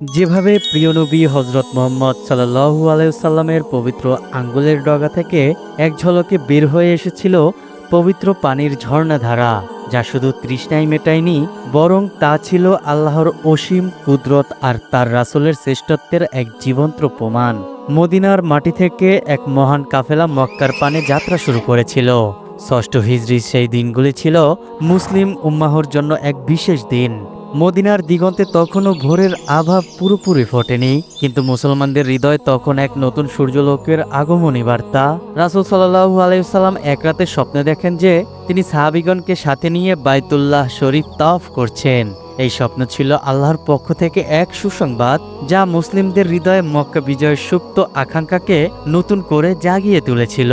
যেভাবে প্রিয় নবী হজরত মোহাম্মদ সাল্লাহু আলাইসাল্লামের পবিত্র আঙ্গুলের ডগা থেকে এক ঝলকে বের হয়ে এসেছিল পবিত্র পানির ঝর্ণাধারা যা শুধু তৃষ্ণাই মেটায়নি, বরং তা ছিল আল্লাহর অসীম কুদরত আর তার রাসূলের শ্রেষ্ঠত্বের এক জীবন্ত প্রমাণ। মদিনার মাটি থেকে এক মহান কাফেলা মক্কার পানে যাত্রা শুরু করেছিল। ষষ্ঠ হিজড়ি সেই দিনগুলি ছিল মুসলিম উম্মাহর জন্য এক বিশেষ দিন। মদিনার দিগন্তে তখনও ভোরের আভা পুরোপুরি ফোটেনি, কিন্তু মুসলমানদের হৃদয় তখন এক নতুন সূর্যলোকের আগমনী বার্তা। রাসুল সাল্লাহু আলাইসাল্লাম এক রাতে স্বপ্নে দেখেন যে তিনি সাহাবিগণকে সাথে নিয়ে বাইতুল্লাহ শরীফ তাওফ করছেন। এই স্বপ্ন ছিল আল্লাহর পক্ষ থেকে এক সুসংবাদ যা মুসলিমদের হৃদয়ে মক্কা বিজয়ের সুপ্ত আকাঙ্ক্ষাকে নতুন করে জাগিয়ে তুলেছিল।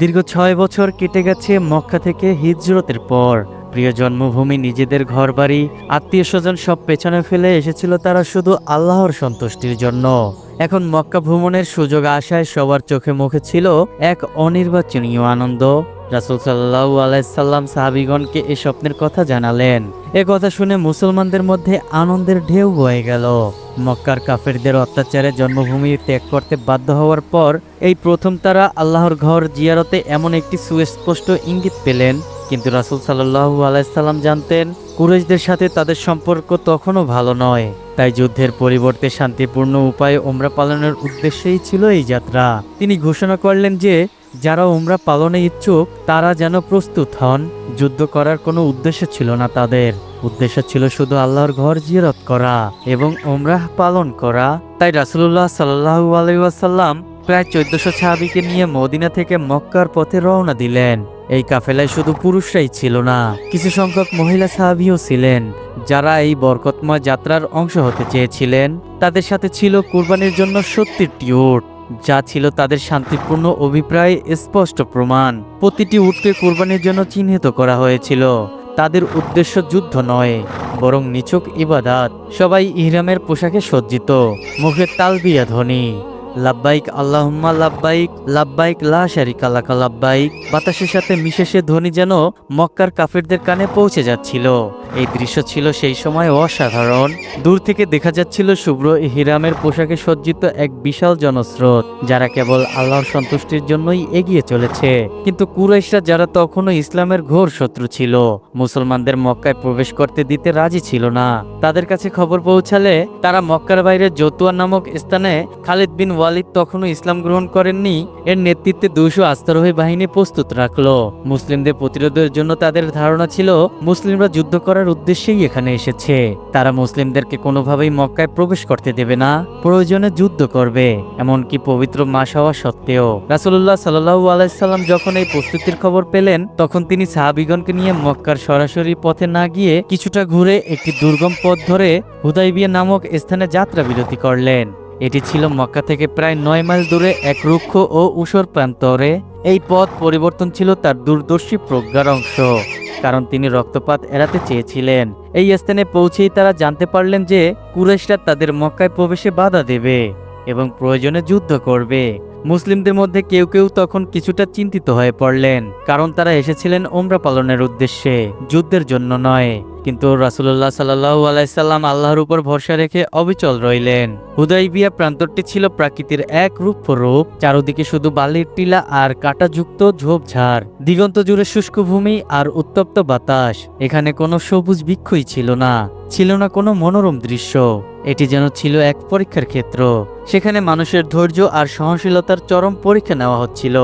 দীর্ঘ ছয় বছর কেটে গেছে মক্কা থেকে হিজরতের পর। প্রিয় জন্মভূমি নিজেদের ঘরবাড়ি আত্মীয় স্বজন সব পেছনে ফেলে এসেছিল তারা শুধু আল্লাহর সন্তুষ্টির জন্য। এখন মক্কা ভ্রমণের সুযোগ আসায় সবার চোখে মুখে ছিল এক অনির্বাচনীয় আনন্দ। রাসুল সাল্লাহু আলাইসাল্লাম সাহাবিগণকে এ স্বপ্নের কথা জানালেন। এ কথা শুনে মুসলমানদের মধ্যে আনন্দের ঢেউ বয়ে গেল। মক্কার কাফেরদের অত্যাচারে জন্মভূমি ত্যাগ করতে বাধ্য হওয়ার পর এই প্রথম তারা আল্লাহর ঘর জিয়ারতে এমন একটি সুস্পষ্ট ইঙ্গিত পেলেন। কিন্তু রাসুল সাল্লাহু আলাইসাল্লাম জানতেন কুরেশদের সাথে তাদের সম্পর্ক তখনও ভালো নয়। তাই যুদ্ধের পরিবর্তে শান্তিপূর্ণ উপায়ে ওমরা পালনের উদ্দেশ্যেই ছিল এই যাত্রা। তিনি ঘোষণা করলেন যে, যারা ওমরা পালনে ইচ্ছুক, তারা যেন প্রস্তুত হন। যুদ্ধ করার কোনো উদ্দেশ্য ছিল না তাদের। উদ্দেশ্য ছিল শুধু আল্লাহর ঘর জিয়ারত করা এবং ওমরাহ পালন করা। তাই রাসুল্লাহ সাল্লাহু আলাইসাল্লাম প্রায় চোদ্দশো সাহাবিকে নিয়ে মদিনা থেকে মক্কার পথে রওনা দিলেন। এই কাফেলায় শুধু পুরুষরাই ছিল না, কিছু সংখ্যক মহিলা সাহাবিও ছিলেন, যারা এই বরকতময় যাত্রার অংশ হতে চেয়েছিলেন। তাদের সাথে ছিল কুরবানির জন্য সত্তরটি উট, যা ছিল তাদের শান্তিপূর্ণ অভিপ্রায় স্পষ্ট প্রমাণ। প্রতিটি উটকে কুরবানির জন্য চিহ্নিত করা হয়েছিল। তাদের উদ্দেশ্য যুদ্ধ নয়, বরং নিছক ইবাদাত। সবাই ইহরামের পোশাকে সজ্জিত, মুখে তালবিয়া ধ্বনি। লাব্বাইক, আল্লাহুম্মা লাব্বাইক লাব্বাইক, লা শারিকা লাকা লাব্বাইক। বাতাসের সাথে মিশেষে ধ্বনি যেন মক্কার কাফেরদের কানে পৌঁছে যাচ্ছিল। এই দৃশ্য ছিল সেই সময় অসাধারণ। দূর থেকে দেখা যাচ্ছিল শুভ্র হিরামের পোশাকে সজ্জিত এক বিশাল জনস্রোত, যারা কেবল আল্লাহর সন্তুষ্টির জন্যই এগিয়ে চলেছে। কিন্তু কুরাইশরা যারা তখনও ইসলামের ঘোর শত্রু ছিল, মুসলমানদের মক্কায় প্রবেশ করতে দিতে রাজি ছিল না। তাদের কাছে খবর পৌঁছালে তারা মক্কার বাইরে জতুয়া নামক স্থানে খালিদ বিন ওয়ালিদ তখনও ইসলাম গ্রহণ করেননি। এর নেতৃত্বে দুশো আস্তারোহী বাহিনী প্রস্তুত রাখল। মুসলিমদের প্রতিরোধের জন্য তাদের ধারণা ছিল, মুসলিমরা যুদ্ধ করার উদ্দেশ্যেই এখানে এসেছে। তারা মুসলিমদেরকে কোনোভাবেই মক্কায় প্রবেশ করতে দেবে না, প্রয়োজনে যুদ্ধ করবে, এমনকি পবিত্র মাস হওয়া সত্ত্বেও। রাসুল্লাহ সাল্লাহু আলাইসাল্লাম যখন এই প্রস্তুতির খবর পেলেন, তখন তিনি সাহাবিগণকে নিয়ে মক্কার সরাসরি পথে না গিয়ে কিছুটা ঘুরে একটি দুর্গম পথ ধরে হুদাইবিয়া নামক স্থানে যাত্রা বিরতি করলেন। এটি ছিল মক্কা থেকে প্রায় নয় মাইল দূরে এক রুক্ষ ও উষর প্রান্তরে। এই পথ পরিবর্তন ছিল তার দূরদর্শী প্রজ্ঞার অংশ। কারণ তিনি রক্তপাত এড়াতে চেয়েছিলেন। এই স্থানে পৌঁছেই তারা জানতে পারলেন যে কুরেশরা তাদের মক্কায় প্রবেশে বাধা দেবে এবং প্রয়োজনে যুদ্ধ করবে। মুসলিমদের মধ্যে কেউ কেউ তখন কিছুটা চিন্তিত হয়ে পড়লেন, কারণ তারা এসেছিলেন ওমরা পালনের উদ্দেশ্যে, যুদ্ধের জন্য নয়। কিন্তু রাসুল্লাহ সাল্লাহু আলাইসাল্লাম আল্লাহর উপর ভরসা রেখে অবিচল রইলেন। হুদাইবিয়া প্রান্তরটি ছিল প্রাকৃতির এক রূপ রূপ, চারদিকে শুধু বালির টিলা আর কাঁটাযুক্ত ঝোপঝাড়, দিগন্ত জুড়ে শুষ্ক ভূমি আর উত্তপ্ত বাতাস। এখানে কোনো সবুজ বৃক্ষই ছিল না ছিল না কোনো মনোরম দৃশ্য। এটি যেন ছিল এক পরীক্ষার ক্ষেত্র। সেখানে মানুষের ধৈর্য আর সহনশীলতার চরম পরীক্ষা নেওয়া হচ্ছিল।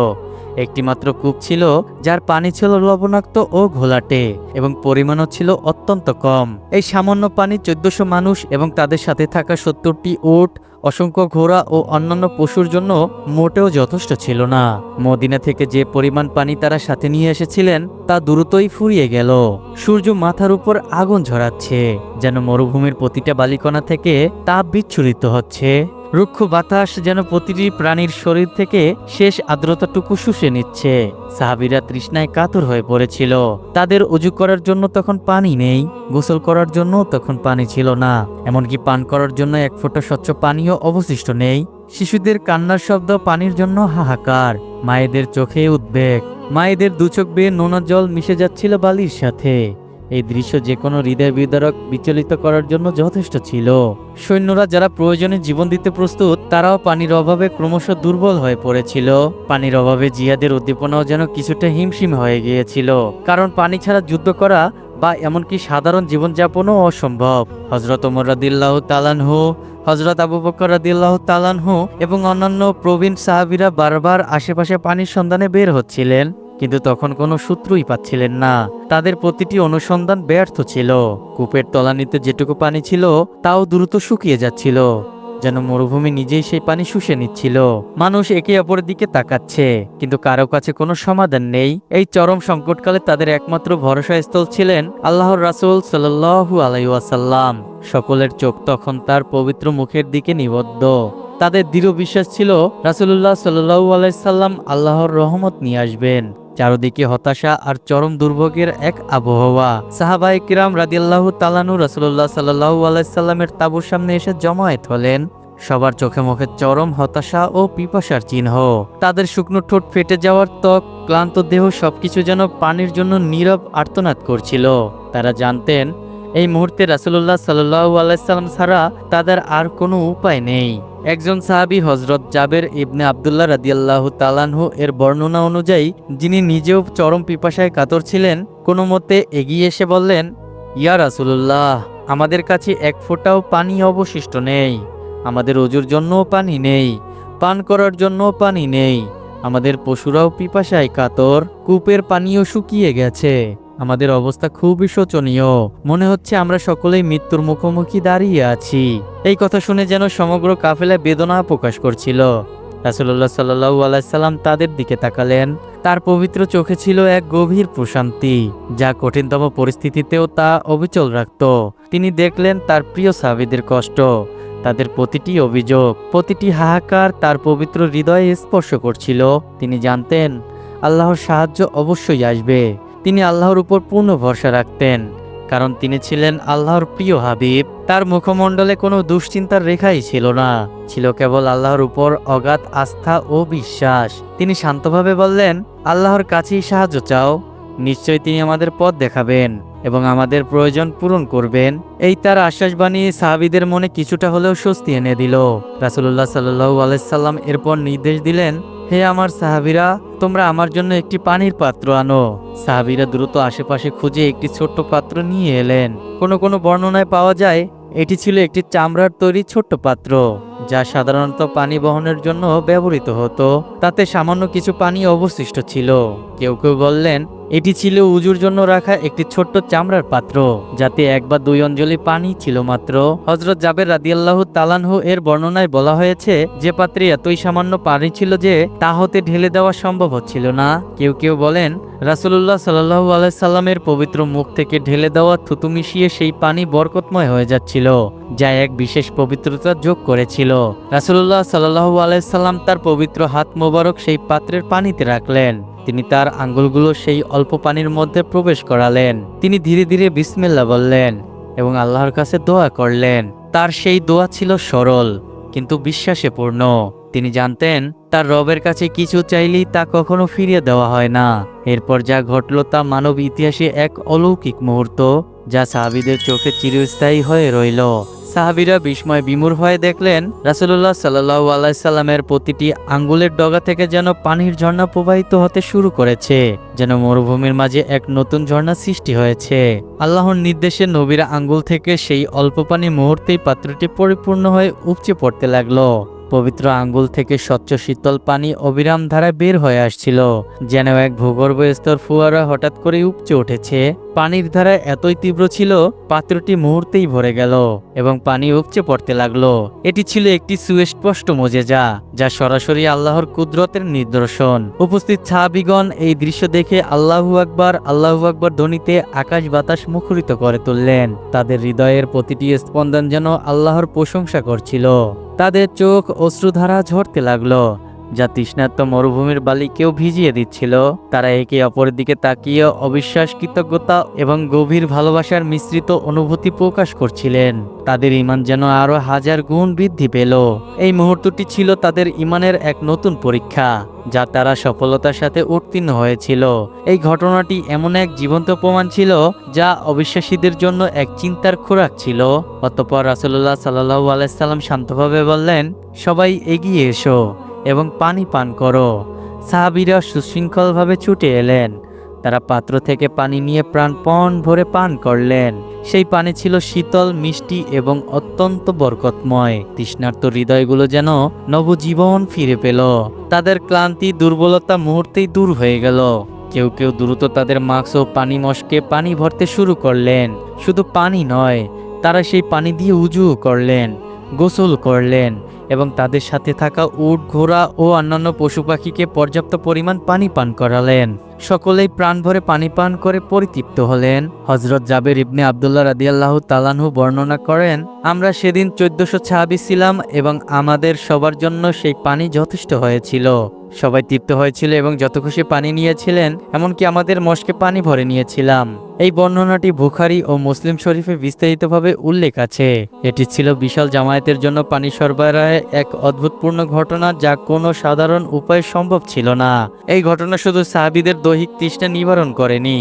একটি মাত্র কূপ ছিল, যার পানি ছিল লবণাক্ত ও ঘোলাটে, এবং পরিমাণও ছিল অত্যন্ত কম। এই সামান্য পানি চোদ্দশো মানুষ এবং তাদের সাথে থাকা সত্তরটি উট, অসংখ্য ঘোড়া ও অন্যান্য পশুর জন্য মোটেও যথেষ্ট ছিল না। মদিনা থেকে যে পরিমাণ পানি তারা সাথে নিয়ে এসেছিলেন, তা দ্রুতই ফুরিয়ে গেল। সূর্য মাথার উপর আগুন ঝরাচ্ছে, যেন মরুভূমির প্রতিটা বালিকণা থেকে তাপ বিচ্ছুরিত হচ্ছে। রুক্ষ বাতাস যেন প্রতিটি প্রাণীর শরীর থেকে শেষ আর্দ্রতাটুকু শুষে নিচ্ছে। সাহাবিরা তৃষ্ণায় কাতর হয়ে পড়েছিল। তাদের উজু করার জন্য তখন পানি নেই, গোসল করার জন্য তখন পানি ছিল না। এমনকি পান করার জন্য এক ফোঁটা স্বচ্ছ পানিও অবশিষ্ট নেই। শিশুদের কান্নার শব্দ পানির জন্য হাহাকার, মায়েদের চোখে উদ্বেগ। মায়েদের দুচোখ বেয়ে নোনা জল মিশে যাচ্ছিল বালির সাথে। এই দৃশ্য যে কোনো হৃদয় বিদারক বিচলিত করার জন্য যথেষ্ট ছিল। সৈন্যরা যারা প্রয়োজনে জীবন দিতে প্রস্তুত, তারাও পানির অভাবে ক্রমশ দুর্বল হয়ে পড়েছিল। পানির অভাবে জিহাদের উদ্দীপনাও যেন কিছুটা হিমশিম হয়ে গিয়েছিল। কারণ পানি ছাড়া যুদ্ধ করা বা এমনকি সাধারণ জীবনযাপনও অসম্ভব। হজরত ওমর রাদিল্লাহ তালানহু হজরত আবু বকর রাদিল্লাহ তালানহু এবং অন্যান্য প্রবীণ সাহাবিরা বারবার আশেপাশে পানির সন্ধানে বের হচ্ছিলেন। কিন্তু তখন কোনো সূত্রই পাচ্ছিলেন না। তাদের প্রতিটি অনুসন্ধান ব্যর্থ ছিল। কূপের তলানিতে যেটুকু পানি ছিল, তাও দ্রুত শুকিয়ে যাচ্ছিল। যেন মরুভূমি নিজেই সেই পানি শুষে নিচ্ছিল। মানুষ একে অপরের দিকে তাকাচ্ছে, কিন্তু কারও কাছে কোনো সমাধান নেই। এই চরম সংকটকালে তাদের একমাত্র ভরসা স্থল ছিলেন আল্লাহর রাসূল সাল্লাল্লাহু আলাইহি ওয়াসাল্লাম। সকলের চোখ তখন তার পবিত্র মুখের দিকে নিবদ্ধ। তাদের দৃঢ় বিশ্বাস ছিল, রাসূলুল্লাহ সাল্লাল্লাহু আলাইহি সাল্লাম আল্লাহর রহমত নিয়ে আসবেন। চারদিকে হতাশা আর চরম দুর্ভোগের এক আবহাওয়া। সাহাবাই কিরাম রাদিয়াল্লাহু তালানু রাসুল্লাহ সাল্লাল্লাহু আলাইসাল্লামের তাঁবুর সামনে এসে জমায়েত হলেন। সবার চোখে মুখে চরম হতাশা ও পিপাসার চিহ্ন। তাদের শুকনো ঠোঁট ফেটে যাওয়ার ত্বক, ক্লান্ত দেহ সবকিছু যেন পানির জন্য নীরব আর্তনাদ করছিল। তারা জানতেন এই মুহূর্তে রাসূলুল্লাহ সাল্লাল্লাহু আলাইহি সাল্লাম ছাড়া তাদের আর কোনো উপায় নেই। একজন সাহাবী হজরত জাবের ইবনে আবদুল্লাহ রাদিয়াল্লাহু তালানহু এর বর্ণনা অনুযায়ী যিনি নিজেও চরম পিপাসায় কাতর ছিলেন, কোনো মতে এগিয়ে এসে বললেন, ইয়া রাসূলুল্লাহ, আমাদের কাছে এক ফোঁটাও পানি অবশিষ্ট নেই। আমাদের অজুর জন্যও পানি নেই, পান করার জন্যও পানি নেই। আমাদের পশুরাও পিপাসায় কাতর, কূপের পানিও শুকিয়ে গেছে। আমাদের অবস্থা খুবই শোচনীয়। মনে হচ্ছে আমরা সকলেই মৃত্যুর মুখোমুখি দাঁড়িয়ে আছি। এই কথা শুনে যেন সমগ্র কাফেলা বেদনা প্রকাশ করছিল। রাসুল্লাহ সাল্লাহু আলাইসাল্লাম তাদের দিকে তাকালেন। তার পবিত্র চোখে ছিল এক গভীর প্রশান্তি, যা কঠিনতম পরিস্থিতিতেও তা অবিচল রাখত। তিনি দেখলেন তার প্রিয় সাহাবিদের কষ্ট, তাদের প্রতিটি অভিযোগ, প্রতিটি হাহাকার তার পবিত্র হৃদয়ে স্পর্শ করছিল। তিনি জানতেন, আল্লাহর সাহায্য অবশ্যই আসবে। তিনি আল্লাহর উপর পূর্ণ ভরসা রাখতেন, কারণ তিনি ছিলেন আল্লাহর প্রিয় হাবিব। তার মুখমণ্ডলে কোনো দুশ্চিন্তার রেখাই ছিল না, ছিল কেবল আল্লাহর উপর অগাধ আস্থা ও বিশ্বাস। তিনি শান্তভাবে বললেন, আল্লাহর কাছেই সাহায্য চাও নিশ্চয় তিনি আমাদের পথ দেখাবেন এবং আমাদের প্রয়োজন পূরণ করবেন। এই তার আশ্বাসবাণী সাহাবিদের মনে কিছুটা হলেও স্বস্তি এনে দিল। রাসুল্লাহ সাল্লু আলাইসাল্লাম এরপর নির্দেশ দিলেন হে আমার সাহাবিরা, তোমরা আমার জন্য একটি পানির পাত্র আনো। সাহাবিরা দ্রুত আশেপাশে খুঁজে একটি ছোট্ট পাত্র নিয়ে এলেন। কোনো কোনো বর্ণনায় পাওয়া যায়, এটি ছিল একটি চামড়ার তৈরি ছোট্ট পাত্র, যা সাধারণত পানি বহনের জন্য ব্যবহৃত হতো। তাতে সামান্য কিছু পানি অবশিষ্ট ছিল। কেউ কেউ বললেন এটি ছিল উজুর জন্য রাখা একটি ছোট্ট চামড়ার পাত্র, যাতে এক বা দুই অঞ্জলি পানি ছিল মাত্র। হজরত জাবের রাদিয়াল্লাহু তালানহু এর বর্ণনায় বলা হয়েছে, যে পাত্রে এতই সামান্য পানি ছিল যে তা হতে ঢেলে দেওয়া সম্ভব হচ্ছিল না। কেউ কেউ বলেন রাসুল্লাহ সাল্লাহু আলাইসাল্লামের পবিত্র মুখ থেকে ঢেলে দেওয়া থুতু মিশিয়ে সেই পানি বরকতময় হয়ে যাচ্ছিল, যা এক বিশেষ পবিত্রতা যোগ করেছিল। রাসুল্লাহ সাল্লাহু আলাইসাল্লাম তার পবিত্র হাত মোবারক সেই পাত্রের পানিতে রাখলেন। তিনি তার আঙ্গুলগুলো সেই অল্প পানির মধ্যে প্রবেশ করালেন। তিনি ধীরে ধীরে বিসমিল্লা বললেন এবং আল্লাহর কাছে দোয়া করলেন। তার সেই দোয়া ছিল সরল, কিন্তু বিশ্বাসে পূর্ণ। তিনি জানতেন তার রবের কাছে কিছু চাইলেই তা কখনো ফিরিয়ে দেওয়া হয় না। এরপর যা ঘটল তা মানব ইতিহাসে এক অলৌকিক মুহূর্ত। যা সাহাবিদের চোখে চিরস্থায়ী হয়ে রইল। সাহাবিরা বিস্ময় বিমূর হয়ে দেখলেন রাসুল্লাহ সাল্লাহ আলাইসাল্লামের প্রতিটি আঙ্গুলের ডগা থেকে যেন পানির ঝর্ণা প্রবাহিত হতে শুরু করেছে, যেন মরুভূমির মাঝে এক নতুন ঝর্ণা সৃষ্টি হয়েছে। আল্লাহর নির্দেশে নবীর আঙ্গুল থেকে সেই অল্প পানি মুহূর্তেই পাত্রটি পরিপূর্ণ হয়ে উপচে পড়তে লাগল। পবিত্র আঙ্গুল থেকে স্বচ্ছ শীতল পানি অবিরাম ধারায় বের হয়ে আসছিল, যেন এক ভূগর্ভ স্তর ফুয়ারা হঠাৎ করে উপচে উঠেছে। পানির ধারা এতই তীব্র ছিল, পাত্রটি মুহূর্তেই ভরে গেল এবং পানি উপচে পড়তে লাগল। এটি ছিল একটি সুস্পষ্ট মজেজা, যা সরাসরি আল্লাহর কুদরতের নিদর্শন। উপস্থিত ছাবিগণ এই দৃশ্য দেখে আল্লাহু আকবার আল্লাহু আকবার ধ্বনিতে আকাশ বাতাস মুখরিত করে তুললেন। তাদের হৃদয়ের প্রতিটি স্পন্দন যেন আল্লাহর প্রশংসা করছিল। তাদের চোখ অশ্রুধারা ঝরতে লাগল। যা তৃষ্ণার্ত মরুভূমির বালিকেও ভিজিয়ে দিচ্ছিল। তারা একে অপরের দিকে তাকিয়ে অবিশ্বাস কৃতজ্ঞতা এবং গভীর ভালোবাসার মিশ্রিত অনুভূতি প্রকাশ করছিলেন। তাদের ইমান যেন আরও হাজার গুণ বৃদ্ধি পেল। এই মুহূর্তটি ছিল তাদের ইমানের এক নতুন পরীক্ষা, যা তারা সফলতার সাথে উত্তীর্ণ হয়েছিল। এই ঘটনাটি এমন এক জীবন্ত প্রমাণ ছিল, যা অবিশ্বাসীদের জন্য এক চিন্তার খোরাক ছিল। অতঃপর রাসুল্লাহ সাল্লাহ আলাইসাল্লাম শান্তভাবে বললেন, সবাই এগিয়ে এসো। এবং পানি পান করো। সাহাবিরা সুশৃঙ্খলভাবে ছুটে এলেন। তারা পাত্র থেকে পানি নিয়ে প্রাণপণ ভরে পান করলেন। সেই পানি ছিল শীতল, মিষ্টি এবং অত্যন্ত বরকতময়। তৃষ্ণার্ত হৃদয়গুলো যেন নবজীবন ফিরে পেল। তাদের ক্লান্তি, দুর্বলতা মুহূর্তেই দূর হয়ে গেল। কেউ কেউ দ্রুত তাদের মাস্ক ও পানি মশকে পানি ভরতে শুরু করলেন। শুধু পানি নয়, তারা সেই পানি দিয়ে উজু করলেন, গোসল করলেন এবং তাদের সাথে থাকা উট, ঘোড়া ও অন্যান্য পশু পাখিকে পর্যাপ্ত পরিমাণ পানি পান করালেন। সকলেই প্রাণ ভরে পানি পান করে পরিতৃপ্ত হলেন। হজরত জাবের ইবনে আবদুল্লাহ রাদিয়াল্লাহ তালানহু বর্ণনা করেন, আমরা সেদিন চোদ্দশো ছাব্বিশ ছিলাম এবং আমাদের সবার জন্য সেই পানি যথেষ্ট হয়েছিল। সবাই তৃপ্ত হয়েছিল এবং যত খুশি পানি নিয়েছিলেন, এমনকি আমাদের মশকে পানি ভরে নিয়েছিলাম। এই বর্ণনাটি বুখারি ও মুসলিম শরীফে বিস্তারিতভাবে উল্লেখ আছে। এটি ছিল বিশাল জামায়াতের জন্য পানি সরবরাহে এক অদ্ভুতপূর্ণ ঘটনা যা কোনো সাধারণ উপায়ে সম্ভব ছিল না। এই ঘটনা শুধু সাহাবিদের দৈহিক তৃষ্ণা নিবারণ করেনি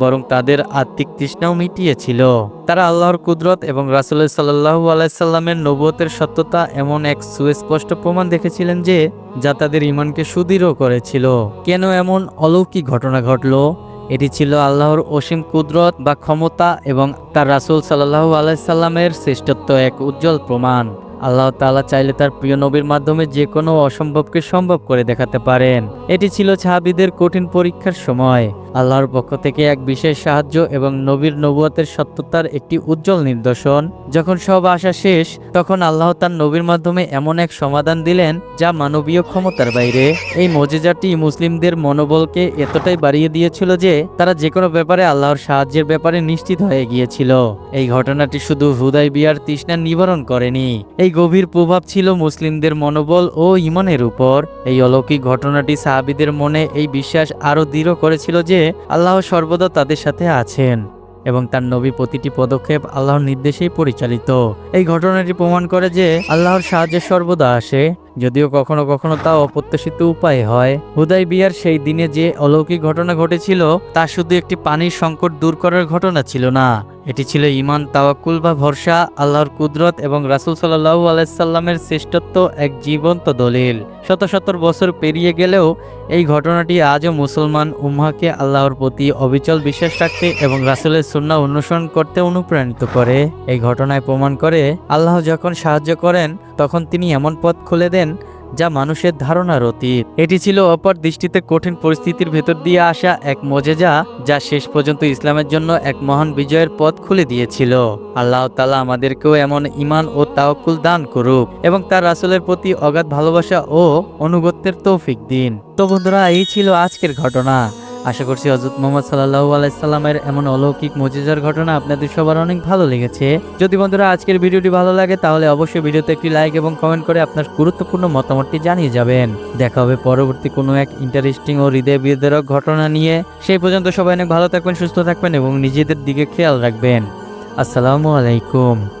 বরং তাদের আত্মিক তৃষ্ণাও মিটিয়েছিল। তারা আল্লাহর কুদরত এবং রাসুল সাল্লাহু আলাইসাল্লামের নবতের সত্যতা এমন এক সুস্পষ্ট প্রমাণ দেখেছিলেন যে, যা তাদের ইমানকে সুদৃঢ় করেছিল। কেন এমন অলৌকিক ঘটনা ঘটলো? এটি ছিল আল্লাহর অসীম কুদরত বা ক্ষমতা এবং তার রাসুল সাল্লাহু আলাইসাল্লামের শ্রেষ্ঠত্ব এক উজ্জ্বল প্রমাণ। আল্লাহ তাআলা চাইলে তার প্রিয় নবীর মাধ্যমে যে কোনো অসম্ভবকে সম্ভব করে দেখাতে পারেন। এটি ছিল সাহাবিদের কঠিন পরীক্ষার সময়। আল্লাহর পক্ষ থেকে এক বিশেষ সাহায্য এবং নবীর নবুয়তের সত্যতার একটি উজ্জ্বল নিদর্শন। যখন সব আশা শেষ, তখন আল্লাহ তার নবীর মাধ্যমে এমন এক সমাধান দিলেন, যা মানবীয় ক্ষমতার বাইরে। এই মজেজাটি মুসলিমদের মনোবলকে এতটাই বাড়িয়ে দিয়েছিল যে, তারা যে কোনো ব্যাপারে আল্লাহর সাহায্যের ব্যাপারে নিশ্চিত হয়ে গিয়েছিল। এই ঘটনাটি শুধু হুদাই বিয়ার তৃষ্ণা নিবারণ করেনি। এই গভীর প্রভাব ছিল মুসলিমদের মনোবল ও ইমানের উপর। এই অলৌকিক ঘটনাটি সাহাবিদের মনে এই বিশ্বাস আরও দৃঢ় করেছিল যে আল্লাহ সর্বদা তাদের সাথে আছেন এবং তার নবী প্রতিটি পদক্ষেপ আল্লাহর নির্দেশেই পরিচালিত। এই ঘটনাটি প্রমাণ করে যে আল্লাহর সাহায্যে সর্বদা আসে। যদিও কখনো কখনো তা অপ্রত্যাশিত উপায় হয়। হুদাই বিয়ার সেই দিনে যে অলৌকিক ঘটনা ঘটেছিল, তা শুধু একটি পানির সংকট দূর করার ঘটনা ছিল না। এটি ছিল ইমান তাওয়াক্কুল বা ভরসা, আল্লাহর কুদরত এবং রাসুল সাল্লাহু আলাইসাল্লামের শ্রেষ্ঠত্ব এক জীবন্ত দলিল। শত শত বছর পেরিয়ে গেলেও এই ঘটনাটি আজও মুসলমান উম্মাকে আল্লাহর প্রতি অবিচল বিশ্বাস রাখতে এবং রাসুলের সুন্না অনুসরণ করতে অনুপ্রাণিত করে। এই ঘটনায় প্রমাণ করে, আল্লাহ যখন সাহায্য করেন, তখন তিনি এমন পথ খুলে দেন যা মানুষের ধারণার অতীত। এটি ছিল অপর দৃষ্টিতে কঠিন পরিস্থিতির ভেতর দিয়ে আসা এক মজেজা, যা শেষ পর্যন্ত ইসলামের জন্য এক মহান বিজয়ের পথ খুলে দিয়েছিল। আল্লাহ তালা আমাদেরকেও এমন ইমান ও তাওকুল দান করুক এবং তার রাসুলের প্রতি অগাধ ভালোবাসা ও অনুগত্যের তৌফিক দিন। তো বন্ধুরা, এই ছিল আজকের ঘটনা। আশা করছি হজরত মোহাম্মদ সাল্লাহু আলাইসাল্লামের এমন অলৌকিক মজিজার ঘটনা আপনাদের সবার অনেক ভালো লেগেছে। যদি বন্ধুরা আজকের ভিডিওটি ভালো লাগে, তাহলে অবশ্যই ভিডিওতে একটি লাইক এবং কমেন্ট করে আপনার গুরুত্বপূর্ণ মতামতটি জানিয়ে যাবেন। দেখা হবে পরবর্তী কোনো এক ইন্টারেস্টিং ও হৃদয় বিদারক ঘটনা নিয়ে। সেই পর্যন্ত সবাই অনেক ভালো থাকবেন, সুস্থ থাকবেন এবং নিজেদের দিকে খেয়াল রাখবেন। আসসালামু আলাইকুম।